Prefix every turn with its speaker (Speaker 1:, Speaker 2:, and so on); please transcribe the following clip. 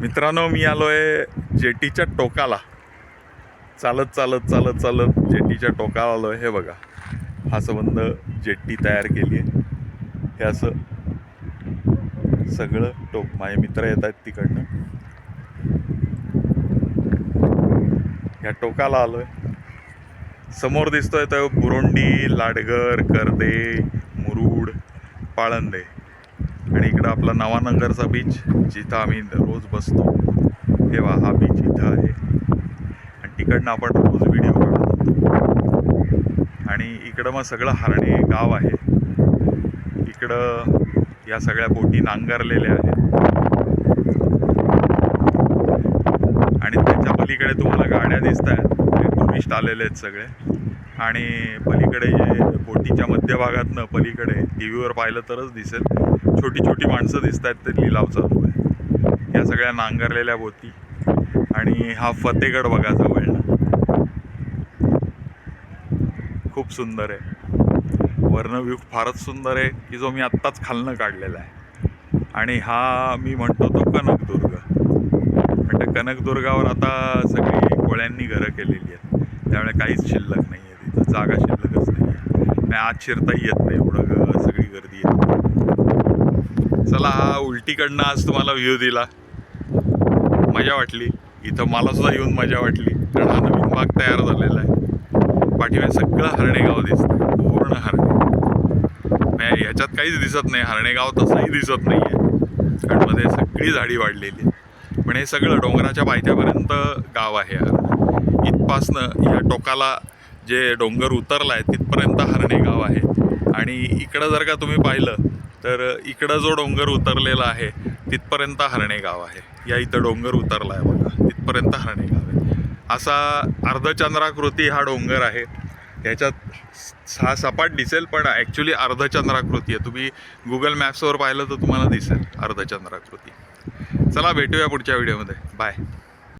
Speaker 1: मित्रांनो मी आलो आहे जेटीच्या टोकाला. चालत चालत चालत चालत जेटीच्या टोकाला आलो आहे हे बघा हा संबंध जेट्टी तयार केली आहे. हे असं सगळं टोक माझे मित्र येत आहेत तिकडनं. ह्या टोकाला आलो आहे समोर दिसतोय तो बुरोंडी लाडगर करदे मुरुड पाळंदे. आणि इकडं आपला नवानगरचा बीच जिथं आम्ही रोज बसतो. तेव्हा हा बीच इथं आहे. आणि तिकडनं आपण रोज व्हिडिओ काढत होतो. आणि इकडं मग सगळं हरणे गाव आहे. इकडं या सगळ्या बोटी नांगरलेल्या आहेत. आणि त्याच्या पलीकडे तुम्हाला गाड्या दिसत आहेत टुरिस्ट आलेले आहेत सगळे. आणि पलीकडे जे बोटीच्या मध्यभागातनं पलीकडे टी व्हीवर पाहिलं तरच दिसेल. छोटी छोटी माणसं दिसत आहेत ते लिलाव चालू आहे. या सगळ्या नांगरलेल्या बोटी. आणि हा फतेगड बघा जवळनं खूप सुंदर आहे. वर्ण व्ह्यू फारच सुंदर आहे की जो मी आत्ताच खालनं काढलेला आहे. आणि हा मी म्हणतो तो कनकदुर्ग. पण त्या कनकदुर्गावर आता सगळी कोळ्यांनी घरं केलेली आहेत. त्यामुळे काहीच शिल्लक नाही आहे जागा शिल्लकच नाही. नाही आज शिरताही येत नाही एवढं सगळी गर्दी आहे. चला हा उलटीकडनं आज तुम्हाला व्ह्यू दिला. मजा वाटली. इथं मला सुद्धा येऊन मजा वाटली. कारण हा नवीन भाग तयार झालेला आहे. पाठीमागे सगळं हरणेगाव दिसतं पूर्ण हरणे. नाही ह्याच्यात काहीच दिसत नाही. हरणेगाव तसंही दिसत नाही आहे कारण सगळी झाडी वाढलेली आहे. पण हे सगळं डोंगराच्या पायथ्यापर्यंत गाव आहे इथपासनं या टोकाला जे डोंगर उतरला आहे तिथपर्यंत हरणे गाव आहे. आणि इकडं जर का तुम्ही पाहिलं तर इकडं जो डोंगर उतरलेला आहे तिथपर्यंत हरणे गाव आहे. या इथं डोंगर उतरला आहे बघा तिथपर्यंत हरणे गाव आहे. असा अर्धचंद्राकृती हा डोंगर आहे. ह्याच्यात हा सपाट दिसेल पण ॲक्च्युली अर्धचंद्राकृती आहे. तुम्ही गुगल मॅप्सवर पाहिलं तर तुम्हाला दिसेल अर्धचंद्राकृती. चला भेटूया पुढच्या व्हिडिओमध्ये बाय